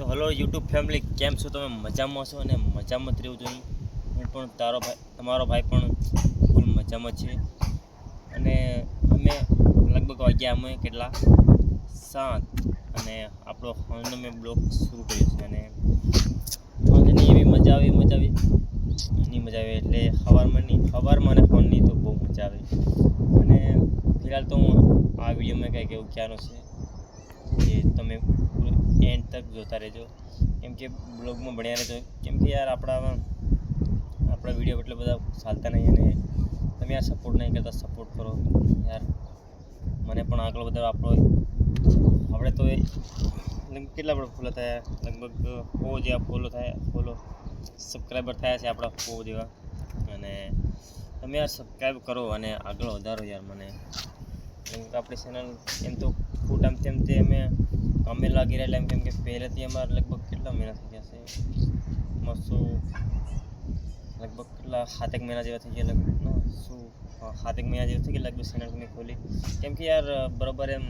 તો hello YouTube family કેમ છો તમે? મજામાં છો અને મજામાં જ રહેવું જોઈએ. હું પણ તારો ભાઈ, તમારો ભાઈ પણ ફૂલ મજામાં છે. અને અમે લગભગ વાગ્યા, અમે કેટલા? સાત. અને આપણો ફોનનો મેં બ્લોગ શરૂ કર્યો છે અને ફોનની એવી મજા આવી મજા આવી. નહીં મજા આવે એટલે સવારમાં નહીં, સવારમાં અને ફોનની તો બહુ મજા આવે. અને ફિલહાલ તો હું આ વિડીયોમાં કંઈક એવું કહેવાનું છે કે તમે તક જોતા રહેજો. કેમ કે બ્લોગમાં ભણ્યા રહેજો. કેમ કે યાર આપણા આપણા વીડિયો એટલે બધા ચાલતા નહીં અને તમે યાર સપોર્ટ નહીં કરતા સપોર્ટ કરો. યાર, મને પણ આગળ વધારો આપણો આપણે તો કેટલા આપણે ફોલો થયા? લગભગ સો જેવા ફોલો થયા ફોલો સબસ્ક્રાઈબર થયા છે આપણા સો જેવા. અને તમે યાર સબસ્ક્રાઈબ કરો અને આગળ વધારો યાર મને. આપણી ચેનલ એમ તો ફૂટ આમ તેમ તે અમે કામે લાગી રહેલા એમ કેમ કે પહેલેથી અમારે લગભગ કેટલા મહિના થઈ ગયા છે? મસ્ત લગભગ કેટલા સાતેક મહિના જેવા થઈ ગયા લગભગ શું? સાતેક મહિના જેવા થઈ ગયા લગભગ ચેનલ મેં ખોલી. કેમ કે યાર, બરાબર એમ,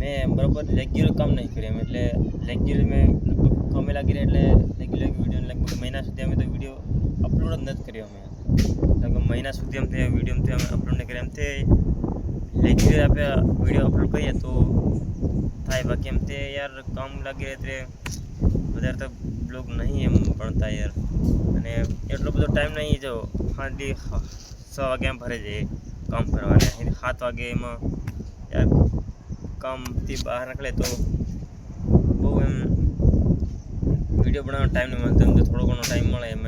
મેં બરાબર રેગ્યુલર કામ નહીં કર્યું એમ, એટલે રેગ્યુલર મેં લગભગ કામે લાગી રહ્યા એટલે રેગ્યુલર વીડિયો લગભગ મહિના સુધી અમે તો વીડિયો અપલોડ જ નથી કર્યો અમે. લગભગ મહિના સુધી એમ થયા વીડિયો અમે અપલોડ નહીં કર્યા. એમ તે રેગ્યુલર આપણે વીડિયો અપલોડ કરીએ તો થાય, બાકી એમ તે યાર કામ લાગી તે વધારે તો બ્લોગ નહીં એમ ભણતા યાર. અને એટલો બધો ટાઈમ નહીં, જો ખાલી છ વાગે એમ ભરે જાય કામ કરવાને. સાત વાગે એમાં યાર કામથી બહાર નીકળે તો બહુ એમ વીડિયો બનાવવાનો ટાઈમ નહીં મળતો. તો થોડો ઘણો ટાઈમ મળે એમ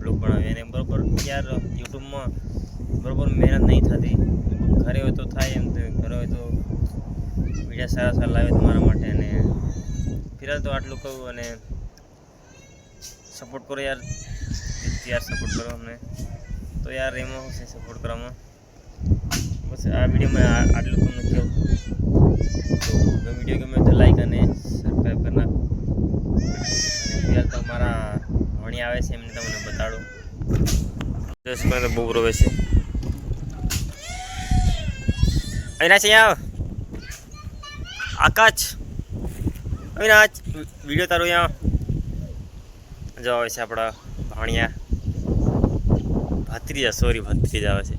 બ્લોગ બનાવીએ. અને બરાબર યાર યુટ્યુબમાં બરાબર મહેનત નહીં થતી. ઘરે હોય તો થાય એમ ઘરે હોય તો વીડિયો સારા સારા લાવે તમારા માટે અને ફિલહાલ તો આટલું કહું અને સપોર્ટ કરો યાર. યાર સપોર્ટ કરો અમને. તો યાર એમાં હું છે સપોર્ટ કરવામાં? બસ આ વિડીયોમાં આટલું તમને કહું. તો વીડિયો ગમે તો લાઈક અને સબસ્ક્રાઈબ કરી નાખો. અને ફિલહાલ તો મારા ભણી આવે છે એમને તમને બતાડો. દસ તો બહુ રોવે છે. અવિનાશ અહીંયા આવ. આકાશ. અવિનાશ. વીડિયો તારો અહીંયા જો આવે છે આપણા ભાણિયા. ભત્રીજા સોરી ભત્રીજા આવે છે.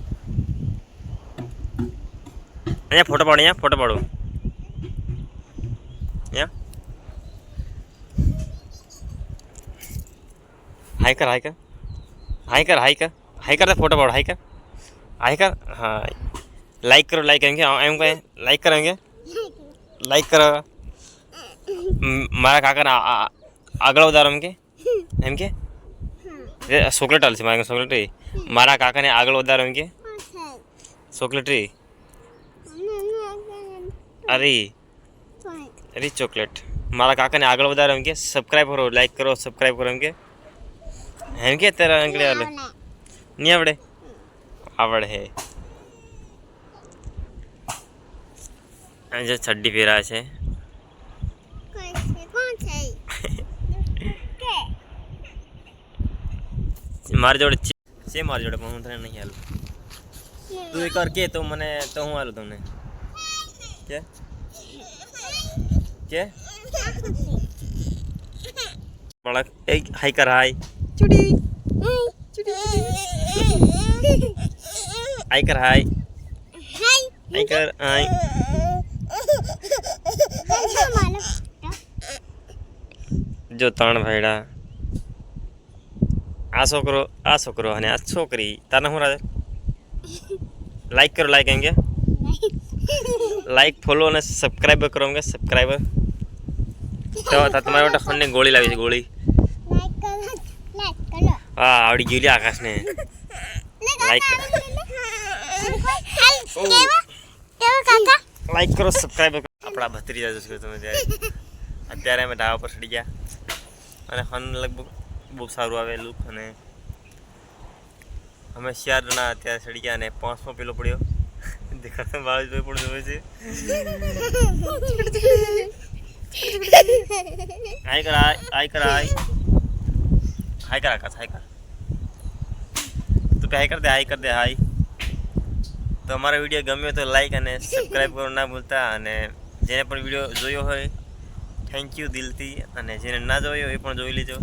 અહીંયા ફોટો પાડો, અહીંયા ફોટો પાડો. અહીંયા. હાઈ કર હાઈ કર. હાઈ કર હાઈ ફોટો પાડો હાઈ કર. હાઈ કર, હા. લાઈક કરો લાઈક એમ કે, એમ કહે લાઈક કે. લાઈક કરો. મારા કાકાના આગળ વધારો એમ કે? એમ કે? ચોકલેટ હાલ છે મારા ચોકલેટ મારા કાકાને આગળ વધારો એમ કે? ચોકલેટ રી અરે અરે ચોકલેટ. મારા કાકાને આગળ વધારો એમ કે? સબસ્ક્રાઈબ કરો લાઈક કરો સબસ્ક્રાઈબ કરો એમ કે? એમ કે તારા અંકડે હાલે નહીં આવડે? આવડે હે. જે છડ્ડી પહેરા છે. મારી જોડે છે. મારી જોડે પણ હું તને નહીં હાલું. તું એક વાર કે તો મને તો હું હાલું તમને. કે? કે? બાળક એ હાઈ કર હાઈ હાઈ કર હાઈ હાઈ કર હાઈ જો ત્રણ ભાઈડા. આ છોકરો આ છોકરો અને આ છોકરી. તારે શું રાધે? લાઈક કરો લાઈક એમ કે? લાઈક ફોલો અને સબસ્ક્રાઈબ કરો એમ કે? સબસ્ક્રાઈબર તો તમારા માટે ફોનની ગોળી લાવી છે ગોળી. હા આવડી ગયું આકાશને. લાઈક લાઈક કરો સબસ્ક્રાઈબ કરો. આપણા ભત્રીજા જોશો તમે ત્યારે અત્યારે અમે ઢાબા પર ચડી ગયા. અને ફન લગભગ બહુ સારું આવે લુક અને અમે ચાર જણા અત્યારે ચડી ગયા અને પાંચમો પેલો પડ્યો. દેખાડતા ભાવેશભાઈ ભાઈ પણ જોવે છે. હાય કર હાય કર હાય કર આકાશ હાય કર. તું હાય કર દે હાય કર દે હાય તો અમારો વીડિયો ગમ્યો તો લાઈક અને સબસ્ક્રાઈબ કરવાનું ના ભૂલતા અને જેને પણ વીડિયો જોયો હોય થેન્ક યુ દિલથી. અને જેને ના જોયો એ પણ જોઈ લેજો.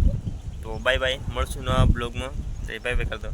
તો બાય બાય મળશું નવા બ્લોગમાં તો એ બાય બાય કરી દો.